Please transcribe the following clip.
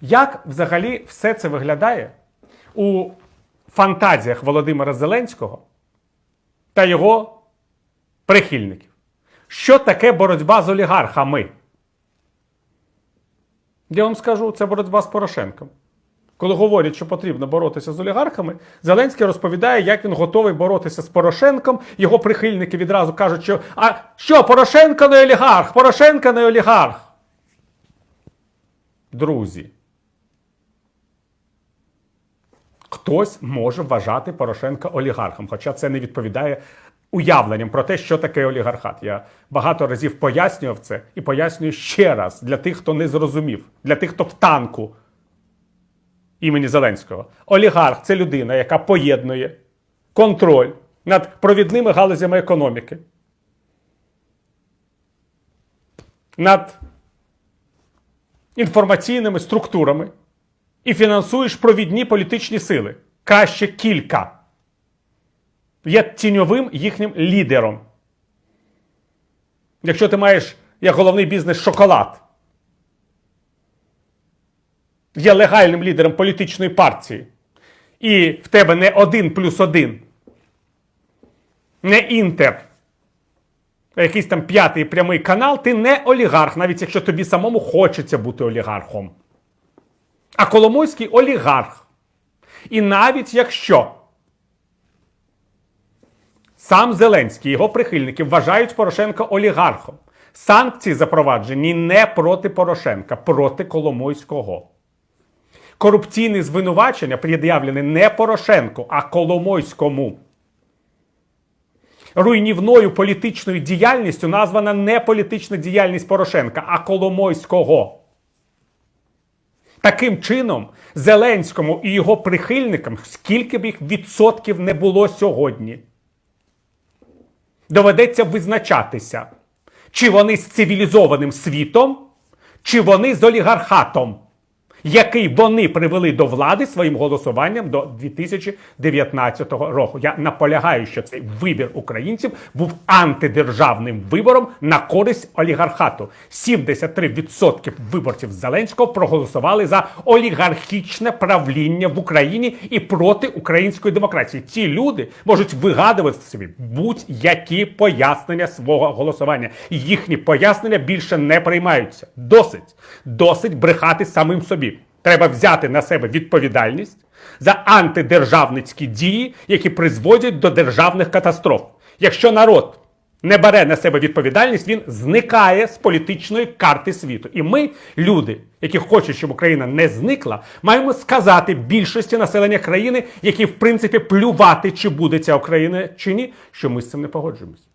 Як взагалі все це виглядає у фантазіях Володимира Зеленського та його прихильників? Що таке боротьба з олігархами? Я вам скажу, це боротьба з Порошенком. Коли говорять, що потрібно боротися з олігархами, Зеленський розповідає, як він готовий боротися з Порошенком. Його прихильники відразу кажуть, що а що, Порошенко не олігарх, Порошенко не олігарх. Друзі. Хтось може вважати Порошенка олігархом, хоча це не відповідає уявленням про те, що таке олігархат. Я багато разів пояснював це і пояснюю ще раз для тих, хто не зрозумів, для тих, хто в танку імені Зеленського. Олігарх це людина, яка поєднує контроль над провідними галузями економіки, над інформаційними структурами і фінансуєш провідні політичні сили. Краще кілька. Є тіньовим їхнім лідером. Якщо ти маєш як головний бізнес шоколад, є легальним лідером політичної партії, і в тебе не один плюс один, не інтер, а якийсь там п'ятий прямий канал, ти не олігарх, навіть якщо тобі самому хочеться бути олігархом. А Коломойський олігарх. І навіть якщо сам Зеленський і його прихильники вважають Порошенка олігархом, санкції запроваджені не проти Порошенка, проти Коломойського. Корупційне звинувачення пред'явлене не Порошенку, а Коломойському. Руйнівною політичною діяльністю названа не політична діяльність Порошенка, а Коломойського. Таким чином, Зеленському і його прихильникам, скільки б їх відсотків не було сьогодні, доведеться визначатися, чи вони з цивілізованим світом, чи вони з олігархатом, який вони привели до влади своїм голосуванням до 2019 року. Я наполягаю, що цей вибір українців був антидержавним вибором на користь олігархату. 73% виборців Зеленського проголосували за олігархічне правління в Україні і проти української демократії. Ці люди можуть вигадувати собі будь-які пояснення свого голосування. Їхні пояснення більше не приймаються. Досить, досить брехати самим собі. Треба взяти на себе відповідальність за антидержавницькі дії, які призводять до державних катастроф. Якщо народ не бере на себе відповідальність, він зникає з політичної карти світу. І ми, люди, які хочуть, щоб Україна не зникла, маємо сказати більшості населення країни, які в принципі плювати, чи буде ця Україна чи ні, що ми з цим не погоджуємось.